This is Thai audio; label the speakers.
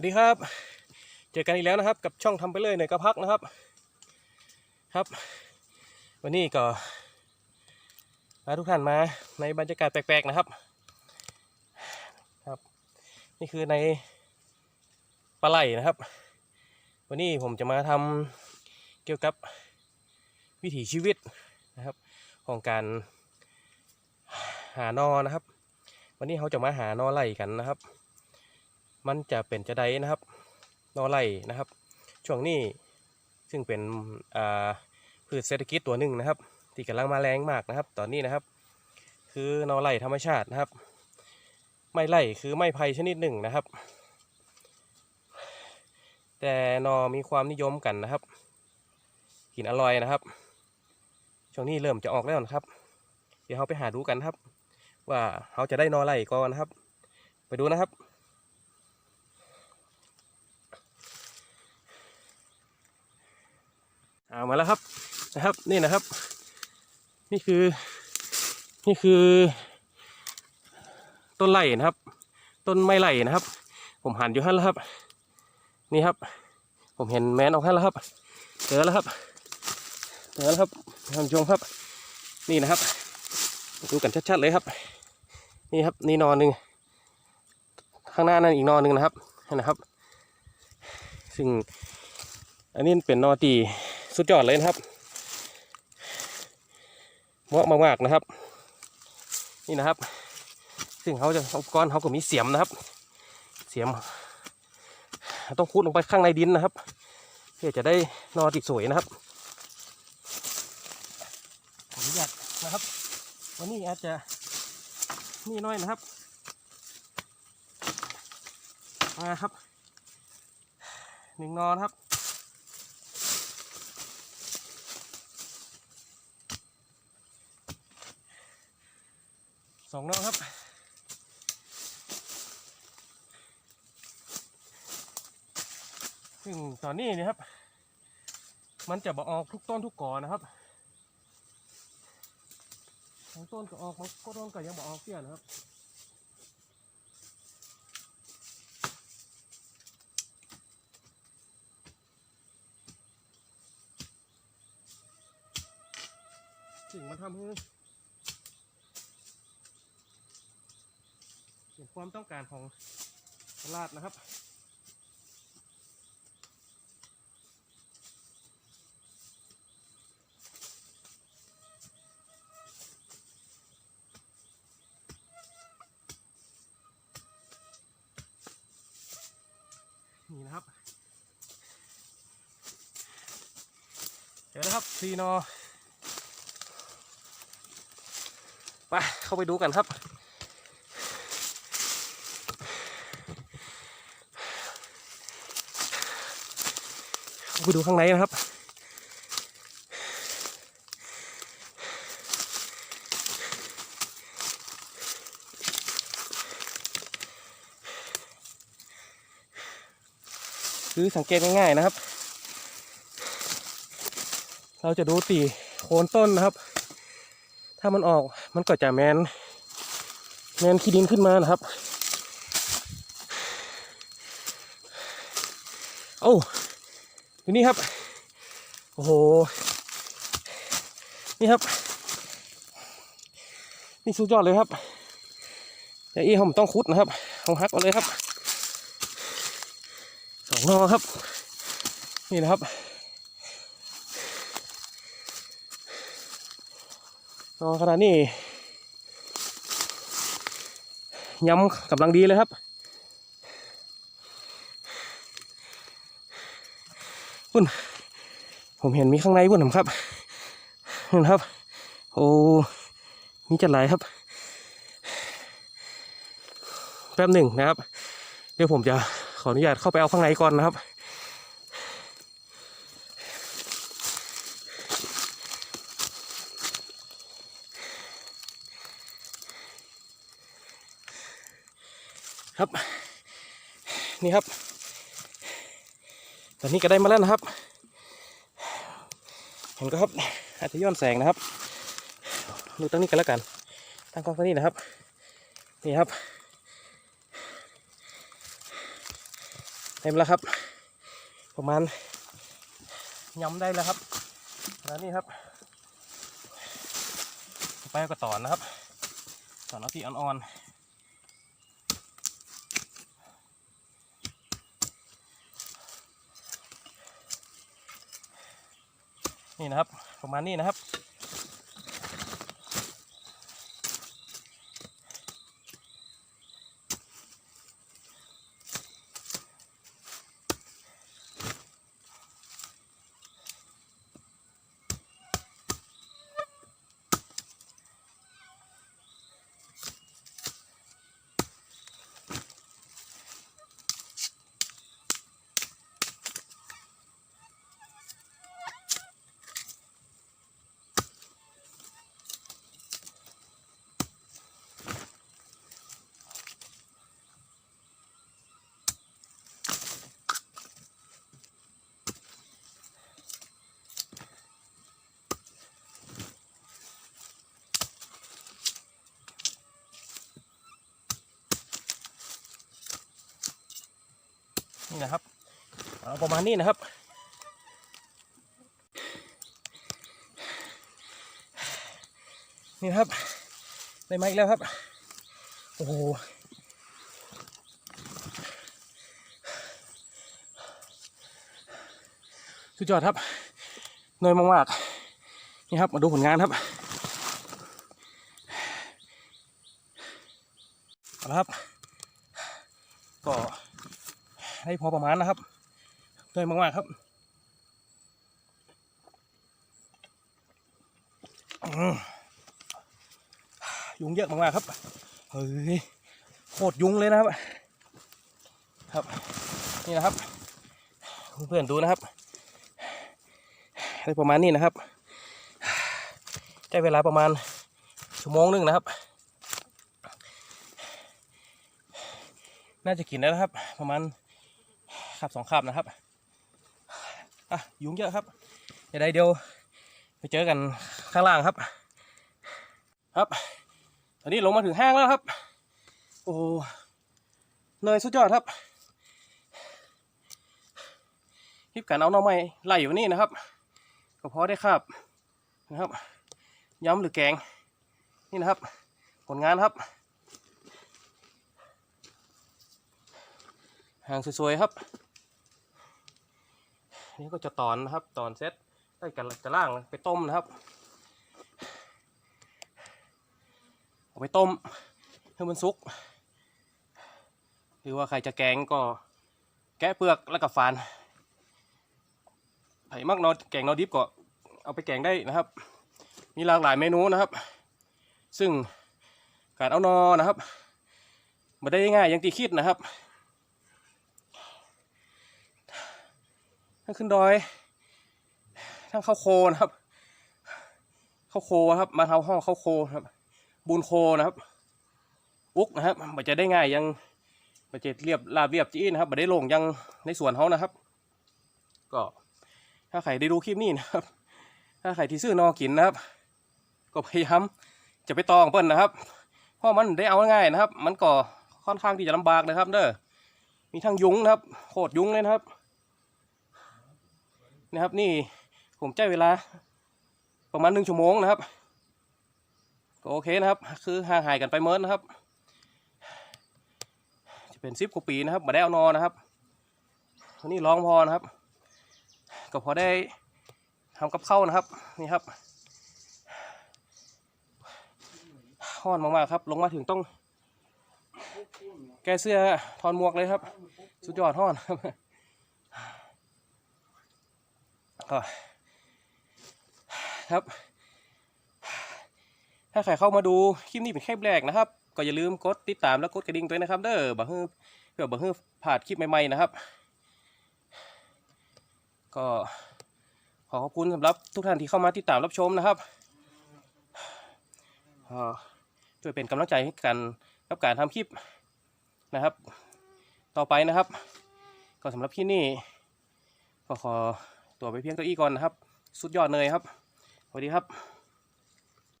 Speaker 1: สวัสดีครับ เจอกันอีกแล้วนะครับ กับช่องทำไปเลยในกระพักนะครับ ครับ วันนี้ก็พาทุกท่านมาในบรรยากาศแปลกๆนะครับ ครับ นี่คือในปลาไหลนะครับ วันนี้ผมจะมาทำเกี่ยวกับวิถีชีวิตนะครับ ของการหานอนะครับ วันนี้เขาจะมาหานอไหลกันนะครับ มันจะเป็นจะได้นะครับนอไหลนะครับ ช่วงนี้ซึ่งเป็นอ่าพืชเศรษฐกิจตัวหนึ่งนะครับ ที่กำลังมาแรงมากนะครับ ตอนนี้นะครับ คือนอไหลธรรมชาตินะครับ ไม้ไล่คือไม้ไผ่ชนิดหนึ่งนะครับ แต่นอมีความนิยมกันนะครับกินอร่อยนะครับ ช่วงนี้เริ่มจะออกแล้วนะครับ เดี๋ยวเราไปหาดูกันครับ ว่าเขาจะได้นอไหลก่อนนะครับ ไปดูนะครับ เอามาแล้วครับนะครับนี่นะครับ นี่คือนี่คือ ต้นไล่นะครับ ต้นไม้ไล่นะครับ ผมหันอยู่หั่นแล้วครับ นี่ครับ ผมเห็นแมนออกหั่นแล้วครับเจอแล้วครับเจอแล้วครับท่านผู้ชมครับ นี่นะครับดูกันชัดๆเลยครับ นี่ครับนี่นอนหนึ่งข้างหน้านั่นอีกนอนหนึ่งนะครับนั่นนะครับ ซึ่งอันนี้เป็นนอตี สุดยอดเลยนะครับเหมาะมากๆนะครับ นี่นะครับ ซึ่งเขาจะอุปกรณ์เขาก็มีเสียมนะครับ เสียม ต้องคูดลงไปข้างในดินนะครับ เพื่อจะได้นอติดสวยนะครับขออนุญาตนะครับ วันนี้อาจจะนี่น้อยนะครับมาครับหนึ่งนอนครับ สองนอกครับ ซึ่งตอนนี้เนะครับ มันจะบอกออกทุกต้นทุกกอนะครับบางต้นก็ออกบางต้นก็ยังบอกออกเสี้ยนะครับสิ่งมันทำให้เห็น ความต้องการของตลาดนะครับ นี่นะครับ เดี๋ยวนะครับซีนอไปเข้าไปดูกันครับ เข้า ไปดูข้างในนะครับ คือสังเกตง่ายๆนะครับ เราจะดูตีโคนต้นนะครับ ถ้ามันออกมันก็จะแมนแมนขี้ดินขึ้นมานะครับ โอ้ ดูนี่ครับ โอ้โห นี่ครับ นี่สุดยอดเลยครับ แต่อีผมต้องคุดนะครับเอาฮักเอาเลยครับ สองนอครับ นี่นะครับนอขนาดนี้ย้ำกำลังดีเลยครับ คุณผมเห็นมีข้างในคุณผมครับนี่นครับ โอ้มีจัดหลายครับ แป๊บหนึ่งนะครับ เดี๋ยวผมจะขออนุญาตเข้าไปเอาข้างในก่อนนะครับครับ นี่ครับ ตอนนี้ก็ได้มาแล้วนะครับ เห็นก็ครับอาจจะย้อนแสงนะครับดูตั้งนี้กันแล้วกัน ตั้งกล้องตั้งนี้นะครับ นี่ครับเต็มแล้วครับ ประมาณย้ำได้แล้วครับแล้วนี่ครับไปก็ต่อนะครับต่อน้ำที่อ่อนๆ นี่นะครับ ประมาณนี้นะครับ นี่นะครับเอาประมาณนี้นะครับ นี่นครับได้มาอีกแล้วครับ โอ้โหสุดยอดครับเหนื่อยมากๆนี่ครับมาดูผลงานครับเอาละครับ ก็ ให้พอประมาณนะครับเหนื่อยมากๆครับยุงเยอะมากๆครับเฮ้ยโคตรยุงเลยนะครับ ครับ นี่นะครับ เพื่อนๆดูนะครับได้ประมาณนี้นะครับใช้เวลาประมาณชั่วโมงนึงนะครับ น่าจะกินแล้วครับ ประมาณ ขับสองขับนะครับอะยุงเยอะครับเดี๋ยวใดเดียวไปเจอกันข้างล่างครับ ครับ ตอนนี้ลงมาถึงห้างแล้วครับ โอ้เหนื่อยสุดยอดครับคลิปการเอาน้องไม้ไล่อยู่นี่นะครับ ก็พอได้ครับนะครับย้ำหรือแกงนี่นะครับ ผลงานครับหางสวยๆครับ นี่ก็จะตอนนะครับ ตอนเซตได้กันจะล่างไปต้มนะครับเอาไปต้มให้มันสุก หรือว่าใครจะแกงก็แกะเปลือกแล้วก็ฝานไผ่มักนอแกงนอดิบก็เอาไปแกงได้นะครับ มีหลากหลายเมนูนะครับ ซึ่งการเอานอนะครับมาได้ง่ายอย่างที่คิดนะครับ ทั้งขึ้นดอย ทั้งเข้าโคนะครับ เข้าโคครับ มาเท้าห้องเข้าโคครับบุญโคนะครับ อุกนะครับมันจะได้ง่ายยังมันจะเรียบราบเรียบจี้นะครับมันได้ลงยังในสวนเขานะครับ ก็ถ้าใครได้ดูคลิปนี้นะครับ ถ้าใครที่ซื้อนอกินนะครับ ก็พยายามจะไปตองเปิ้นนะครับ เพราะมันได้เอาง่ายนะครับ มันก็ค่อนข้างที่จะลำบากนะครับ เด้อมีทั้งยุงนะครับ โคตรยุงเลยนะครับ นะครับ นี่ผมใช้เวลาประมาณหนึ่งชั่วโมงนะครับก็โอเคนะครับ คือห่างหายกันไปเมินนะครับ จะเป็นซิปกว่าปีนะครับมาได้เอานอนนะครับวันนี้ร้องพอนะครับ ก็พอได้ทำกับข้าวนะครับนี่ครับห้อนมากๆครับ ลงมาถึงต้อง แก้เสื้อถอนหมวกเลยครับ สุดยอดห้อนครับ ก็ ครับ ถ้าใครเข้ามาดูคลิปนี้เป็นคลิปแรกนะครับ ก็อย่าลืมกดติดตามและกดกระดิ่งด้วยนะครับ เด้อบ่ฮือเพื่อบ่ฮือพลาดคลิปใหม่ๆนะครับ ก็ขอขอบคุณสำหรับทุกท่านที่เข้ามาติดตามรับชมนะครับช่วยเป็นกำลังใจให้กันกับการทำคลิปนะครับ ต่อไปนะครับ ก็สำหรับคลิปนี้ก็ขอ ตัวไปเพียงตัวอี้ก่อนนะครับ สุดยอดเลยครับสวัสดีครับ